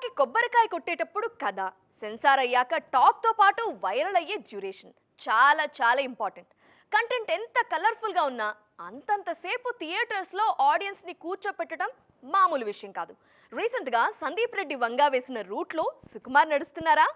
సినిమాకి కొబ్బరికాయ కొట్టేటప్పుడు కథ సెన్సార్ అయ్యాక టాక్తో పాటు వైరల్ అయ్యే డ్యూరేషన్ చాలా చాలా ఇంపార్టెంట్. కంటెంట్ ఎంత కలర్ఫుల్గా ఉన్నా అంతంతసేపు థియేటర్స్లో ఆడియన్స్ని కూర్చోపెట్టడం మామూలు విషయం కాదు. రీసెంట్గా సందీప్ రెడ్డి వంగా వేసిన రూట్లో సుకుమార్ నడుస్తున్నారా?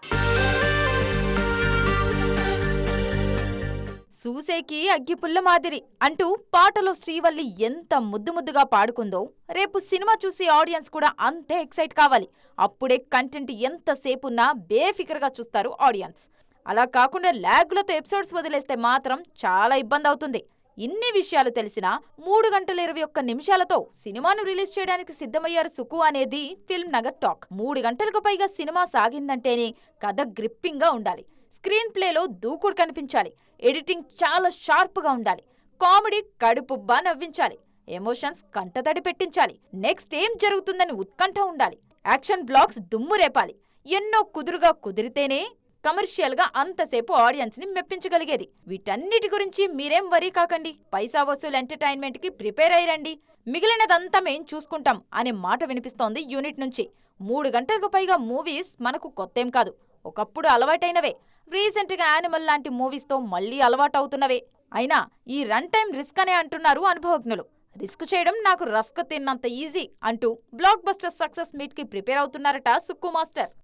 చూసేకి అగ్గిపుల్ల మాదిరి అంటూ పాటలో శ్రీవల్లి ఎంత ముద్దు ముద్దుగా పాడుకుందో రేపు సినిమా చూసి ఆడియన్స్ కూడా అంతే ఎక్సైట్ కావాలి. అప్పుడే కంటెంట్ ఎంతసేపున్నా బేఫికర్గా చూస్తారు ఆడియన్స్. అలా కాకుండా ల్యాగులతో ఎపిసోడ్స్ వదిలేస్తే మాత్రం చాలా ఇబ్బంది అవుతుంది. ఇన్ని విషయాలు తెలిసినా మూడు గంటల ఇరవై ఒక్క నిమిషాలతో సినిమాను రిలీజ్ చేయడానికి సిద్ధమయ్యారు సుకు అనేది ఫిల్మ్ నగర్ టాక్. మూడు గంటలకు పైగా సినిమా సాగిందంటేనే కథ గ్రిప్పింగ్గా ఉండాలి. స్క్రీన్ ప్లేలో దూకుడు కనిపించాలి. ఎడిటింగ్ చాలా షార్ప్గా ఉండాలి. కామెడీ కడుపుబ్బా నవ్వించాలి. ఎమోషన్స్ కంటతడి పెట్టించాలి. నెక్స్ట్ ఏం జరుగుతుందని ఉత్కంఠ ఉండాలి. యాక్షన్ బ్లాక్స్ దుమ్ము రేపాలి. ఎన్నో కుదురుగా కుదిరితేనే కమర్షియల్గా అంతసేపు ఆడియన్స్ని మెప్పించగలిగేది. వీటన్నిటి గురించి మీరేం వరీ కాకండి. పైసా వసూలు ఎంటర్టైన్మెంట్కి ప్రిపేర్ అయ్యండి మిగిలినదంతా మేం చూసుకుంటాం అనే మాట వినిపిస్తోంది యూనిట్ నుంచి. మూడు గంటలకు పైగా మూవీస్ మనకు కొత్తేం కాదు. ఒకప్పుడు అలవాటైనవే. రీసెంట్గా యానిమల్ లాంటి మూవీస్తో మళ్ళీ అలవాటవుతున్నవే. అయినా ఈ రన్ టైం రిస్క్ అనే అంటున్నారు అనుభవజ్ఞులు. రిస్క్ చేయడం నాకు రస్క్ తిన్నంత ఈజీ అంటూ బ్లాక్ బస్టర్ సక్సెస్ మీట్కి ప్రిపేర్ అవుతున్నారట సుక్కు మాస్టర్.